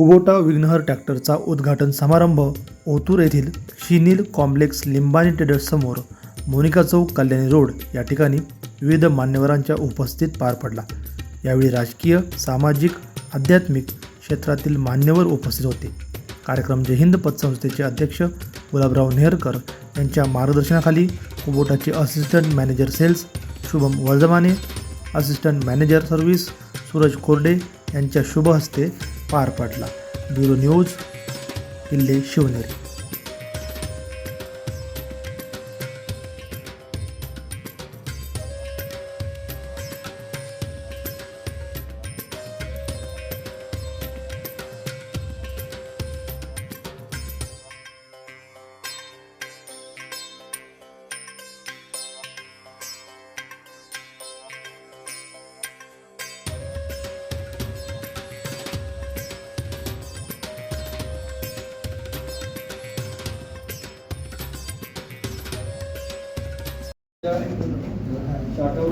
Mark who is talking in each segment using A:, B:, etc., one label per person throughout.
A: Kubota Vighnahar ट्रॅक्टरचा उद्घाटन समारंभ ओतूर येथील शिनील कॉम्प्लेक्स लिंबानी ट्रेडर्ससमोर मोनिका चौक कल्याणी रोड या ठिकाणी विविध मान्यवरांच्या उपस्थितीत पार पडला. यावेळी राजकीय सामाजिक आध्यात्मिक क्षेत्रातील मान्यवर उपस्थित होते. कार्यक्रम जय हिंद पतसंस्थेचे अध्यक्ष गुलाबराव नेहरकर यांच्या मार्गदर्शनाखाली कुबोटाचे assistant manager sales Shubham Vardhamane assistant manager service Suraj Korade यांच्या शुभ हस्ते पार पडला. ब्युरो न्यूज किल्ले शिवनेरी.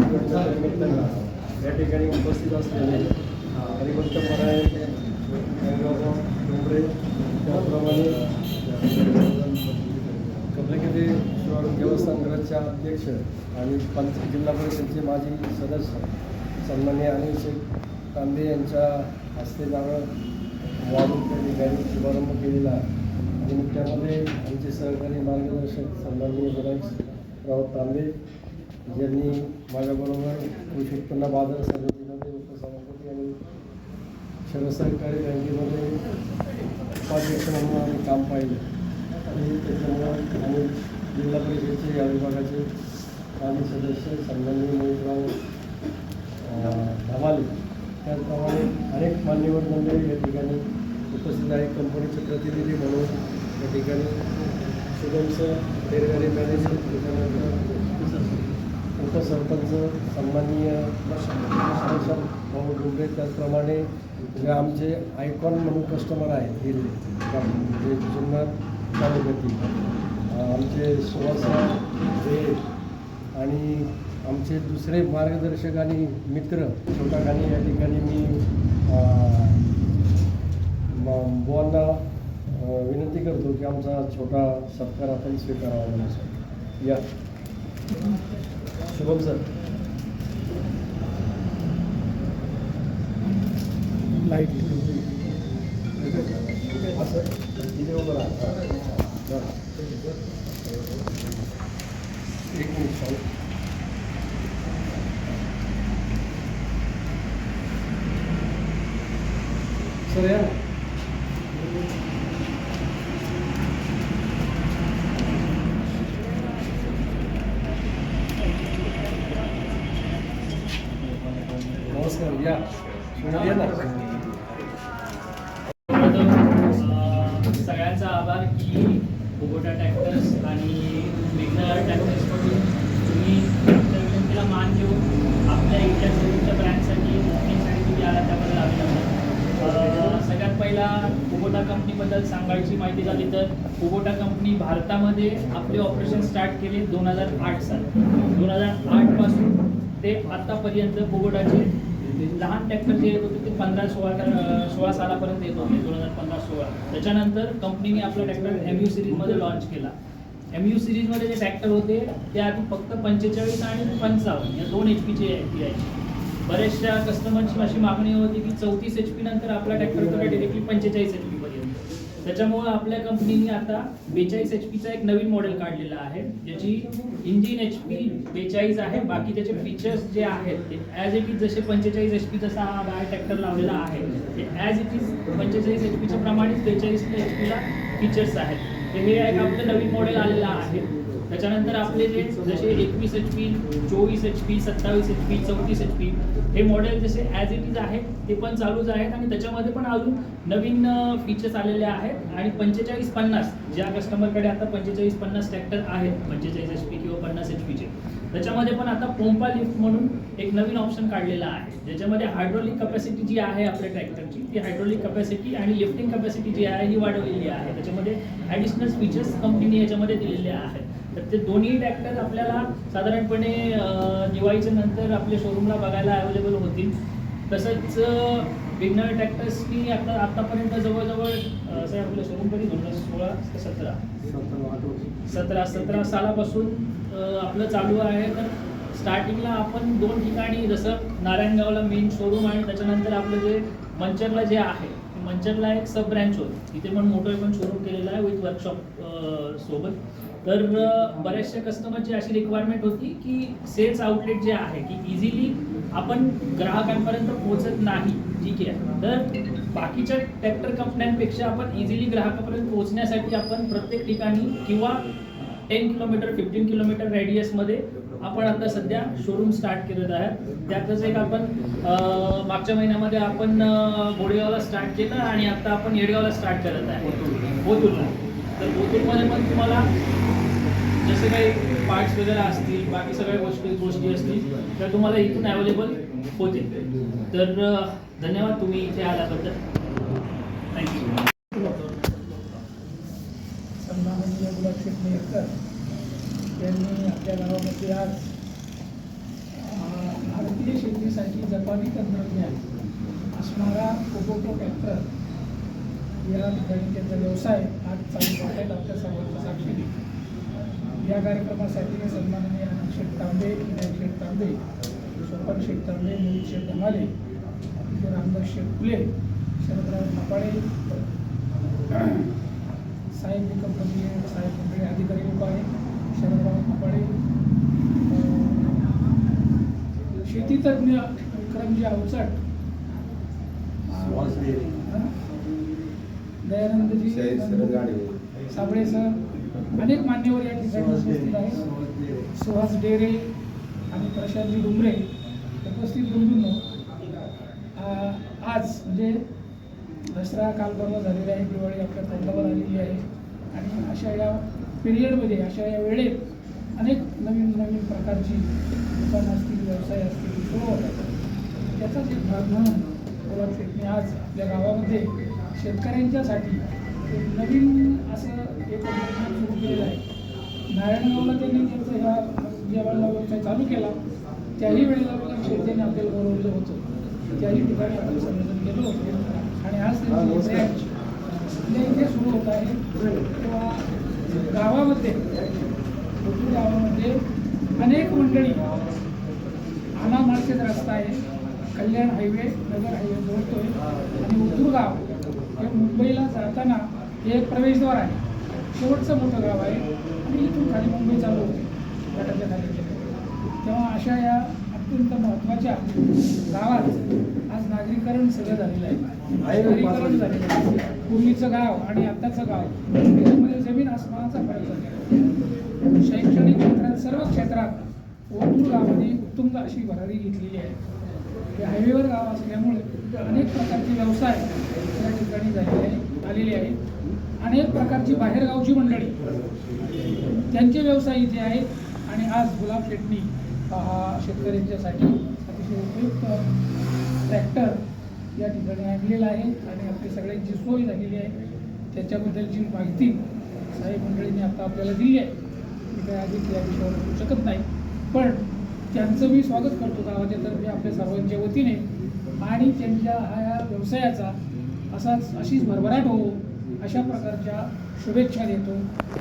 B: शॉर्टआउट निमित्तानं या ठिकाणी उपस्थित असलेले हरिभक्त परायण गंगाराव डोंगरे त्याचप्रमाणे कमलगिरी देवस्थान अध्यक्ष आणि पंच जिल्हा परिषदेचे माजी सदस्य सन्मान्य अनिल शेख तांबे यांच्या हस्ते जाणं वाढून त्या ठिकाणी शुभारंभ केलेला आणि त्यामध्ये आमचे सहकारी मार्गदर्शक सन्माननीय राव तांबे ज्यांनी माझ्याबरोबर कृषी उत्पन्न बाजार समितीमध्ये उपसभापती आणि शहर सहकारी बँकेमध्ये उपाध्यक्ष म्हणून आम्ही काम पाहिलं. आणि त्याच्यामुळं आम्ही जिल्हा परिषदेचे या विभागाचे माजी सदस्य संघांनी मोहितराव धमाले त्याचप्रमाणे अनेक मान्यवर मंडळी या ठिकाणी उपस्थित आहे कंपनीचे प्रतिनिधी म्हणून या ठिकाणी सुगमचं रेल्वे डेरगाडी मॅनेजर त्याच्यानंतर उपसरपंच सन्माननीय भाऊ डोंगरे त्याचप्रमाणे जे आमचे आयकॉन म्हणून कस्टमर आहेत हे म्हणजे जुन्नर तालुक्यातील आमचे सुहासराव हे आणि आमचे दुसरे मार्गदर्शक आणि मित्र छोटा खाणी या ठिकाणी मी बुवांना विनंती करतो की आमचा छोटा सत्कार आपण स्वीकारावा म्हणून. या. शुभम सर.
A: लाइट
B: एक मिनिट सर सर या नमस्कार
C: सगळ्यांचा आभार की कुबोटा ट्रॅक्टर्स आणि विघ्नर ट्रॅक्टर्सकडून तुम्ही विनंतीला मान देऊन आपल्या इथल्या सर्वच्या ब्रँडसाठी मोठीसाठी तुम्ही आला त्याबद्दल अभिनंदन. सगळ्यात पहिला कुबोटा कंपनीबद्दल सांगायची माहिती झाली तर कुबोटा कंपनी भारतामध्ये आपले ऑपरेशन स्टार्ट केले दोन हजार आठ साल. दोन हजार आठपासून ते आत्तापर्यंत कुबोटाचे लहान ट्रॅक्टर जे येत होते ते पंधरा सोळा सोळा सालापर्यंत येत होते दोन हजार पंधरा सोळा. त्याच्यानंतर कंपनीने आपला ट्रॅक्टर एम यू सिरीजमध्ये लॉन्च केला. एम यू सिरीजमध्ये जे ट्रॅक्टर होते ते आधी फक्त पंचेचाळीस आणि पंचावन्न या दोन एच पीचे यायचे बऱ्याचशा कस्टमरची अशी मागणी होती की चौतीस एच पी नंतर आपला ट्रॅक्टर डिरेक्टली पंचेचाळीस एच पी त्याच्यामुळं आपल्या कंपनीने आता बेचाळीस एच पीचा एक नवीन मॉडेल काढलेला आहे. ज्याची इंजिन एच पी बेचाळीस आहे. बाकी त्याचे फीचर्स जे आहेत ते ॲज इट इज जसे पंचेचाळीस एच पी जसा हा बाय ट्रॅक्टर लावलेला आहे ते ॲज इट इज पंचेचाळीस एच पीच्या प्रमाणेच बेचाळीस एच पीला फीचर्स आहेत. तर हे एक आपलं नवीन मॉडेल आलेलं आहे. त्याच्यानंतर आपले जे जसे एकवीस एच पी चोवीस एच पी सत्तावीस एच पी चौतीस एच पी हे मॉडेल जसे ॲज इट इज आहेत ते पण चालूच आहेत आणि त्याच्यामध्ये पण अजून नवीन फीचर्स आलेले आहेत आणि पंचेचाळीस पन्नास ज्या कस्टमरकडे आता पंचेचाळीस पन्नास ट्रॅक्टर आहेत पंचेचाळीस एच पी किंवा पन्नास एच पीचे त्याच्यामध्ये पण आता पोंपा लिफ्ट म्हणून एक नवीन ऑप्शन काढलेला आहे. ज्याच्यामध्ये हायड्रोलिक कपॅसिटी जी आहे आपल्या ट्रॅक्टरची ती हायड्रोलिक कपॅसिटी आणि लिफ्टिंग कपॅसिटी जी आहे ही वाढवलेली आहे. त्याच्यामध्ये ॲडिशनल फीचर्स कंपनीने याच्यामध्ये दिलेले आहेत. ते दोन्ही ट्रॅक्टर आपल्याला साधारणपणे दिवाळीच्या नंतर आपल्या शोरूमला बघायला अवेलेबल होतील. तसंच अं, ट्रॅक्टर्स ट्रॅक्टर्सनी आता आतापर्यंत जवळजवळ असं साहेब आपलं शोरूम कधी दोन हजार सोळा ते सतरा. सतरा सतरा सालापासून आपलं चालू आहे. तर स्टार्टिंगला आपण दोन ठिकाणी जसं नारायणगावला मेन शोरूम आणि त्याच्यानंतर आपलं जे मंचरला जे आहे मंचरला एक सब ब्रँच होती. तिथे पण मोठं पण शोरूम केलेलं आहे विथ वर्कशॉप सोबत. तर बऱ्याचशा कस्टमरची अशी रिक्वायरमेंट होती की सेल्स आउटलेट जे आहे की इझिली आपण ग्राहकांपर्यंत पोहोचत नाही ठीक आहे. तर बाकीच्या ट्रॅक्टर कंपन्यांपेक्षा आपण इझिली ग्राहकापर्यंत पोहोचण्यासाठी आपण प्रत्येक ठिकाणी किंवा टेन किलोमीटर फिफ्टीन किलोमीटर रेडियसमध्ये आपण आता सध्या शोरूम स्टार्ट केलेलं आहे. त्यातच एक आपण मागच्या महिन्यामध्ये आपण घोडेगावला स्टार्ट केलं आणि आता आपण येडगावला स्टार्ट करत आहे. बोतूरला तर बोतूरमध्ये पण तुम्हाला जसे काही पार्ट्स वगैरे असतील बाकी सगळ्या गोष्टी गोष्टी असतील तर तुम्हाला इथून अवेलेबल होतील. तर धन्यवाद तुम्ही इथे आल्याबद्दल. थँक्यू
D: सन्माननीय गुलाबशेठ मेहकर यांनी आपल्या गावामध्ये आज भारतीय शेतीसाठी जपानी तंत्रज्ञान असणारा कोकोटो ट्रॅक्टर या ठिकाणी त्यांचा व्यवसाय आज चालू करत आहेत आपल्या सर्वांच्या साक्षीने. या कार्यक्रमासाठी सन्माननीय शेठ तांबे विनायक शेठ तांबे स्वपन शेठ तांबे मोहित शेठ धमाले रामदास शेठ फुले शरदराव थापाडे साहेब कंपनी साहेब मंडळी अधिकारी लोक आहे शरदराव थापाडे. अं, शेतीतज्ञ विक्रमजी अवचट दयानंदजी. साबळे सर. अनेक मान्यवर या ठिकाणी उपस्थित आहेत. सुहास डेरे आणि प्रशांतजी डुमरे उपस्थित बंधूंनो आज म्हणजे दसरा काल परवा झालेला आहे दिवाळी आपल्या तोंडावर आलेली आहे. आणि अशा या पिरियडमध्ये अशा या वेळेत अनेक नवीन नवीन प्रकारची दुकानं असतील व्यवसाय असतील सुरू होतात. त्याचाच एक भाग म्हणून शेठने आज आपल्या गावामध्ये शेतकऱ्यांच्यासाठी नवीन असं एक उपक्रम सुरू केलेलं आहे. नारायणगावला त्यांनी त्यांचं ह्या जेवणाला व्यवसाय चालू केला. त्याही वेळेला शेठ त्यांनी आपल्याला बोलवलं होतं. त्याही ठिकाणी आपण संमेलन गेलो होतो. आणि आज त्यांची इथे सुरू होत आहे. तेव्हा गावामध्ये कोथरूड गावामध्ये अनेक मंडळी आना माळशेज रस्ता आहे. कल्याण हायवे नगर हायवे जोडतोय आणि उतूर गाव हे एक प्रवेशद्वार आहे. शेवटचं मोठं गाव आहे. आणि इथून खाली मुंबई चालू होते गटाच्या खाली तेव्हा अशा या अत्यंत महत्त्वाच्या गावात आज नागरीकरण सगळं झालेलं आहे. नागरीकरण झालेलं आहे. पूर्वीचं गाव आणि आत्ताचं गाव याच्यामध्ये जमीन आसमानाचा फरक झालेला आहे. शैक्षणिक क्षेत्रात सर्व क्षेत्रात ओतूर गावाने उत्तुंग अशी भरारी घेतलेली आहे. हायवेवर गाव असल्यामुळे अनेक प्रकारचे व्यवसाय या ठिकाणी झालेले आलेले आहेत. अनेक प्रकारची बाहेरगावची मंडळी. त्यांचे व्यवसाय इथे आहेत आणि आज गुलाब शेटणी हा शेतकऱ्यांच्यासाठी अतिशय उपयुक्त ट्रॅक्टर या ठिकाणी आणलेला आहे आणि आपली सगळ्यांची सोय झालेली आहे. त्याच्याबद्दलची माहिती साहेब मंडळींनी आता आपल्याला दिली आहे. मी काय अधिक या विषयावर बोलू शकत नाही. पण त्यांचं मी स्वागत करतो गावाच्या तर्फे आपल्या सर्वांच्या वतीने. आणि त्यांच्या ह्या व्यवसायाचा असाच अशीच भरभराट हो अशा प्रकारच्या शुभेच्छा देतो.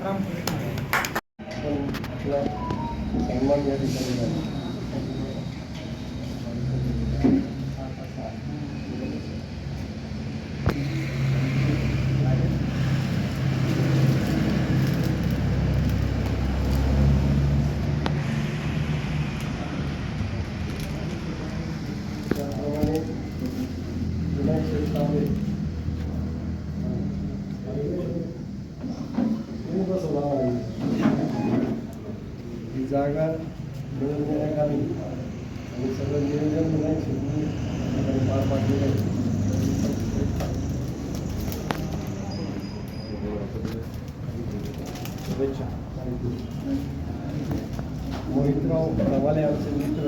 D: रामकृष्ण
B: पण आपला सन्मान या ठिकाणी झाला. त्याप्रमाणे विनायक शेठ तांबे. तुम्ही बसा नावाने. ही जागा मिळून देण्यात आली आणि सगळं नियोजन विनायक शेट्टी यांनी पार पाडलेलं आहे शुभेच्छा मोहितराव रवाले आमचे मित्र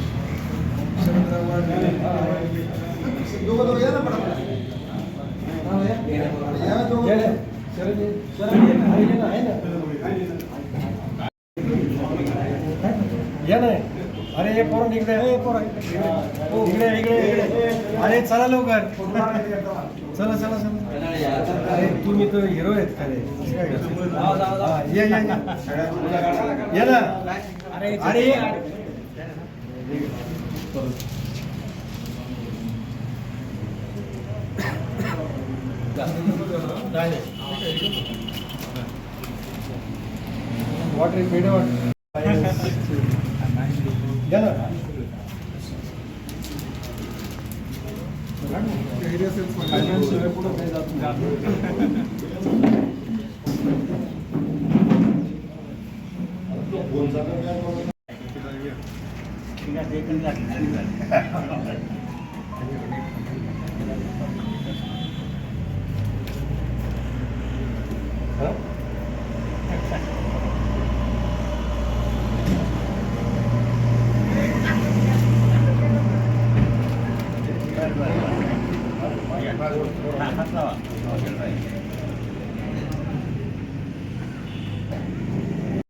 B: अरे हे पोरं इकडे हे पोरं इकडे इकडे इकडे अरे चला लवकर चला चला चला अरे तुम्ही तर हिरो आहेत? हा, ये ये ये. ये ना अरे ये. वॉटर पेढे वाटर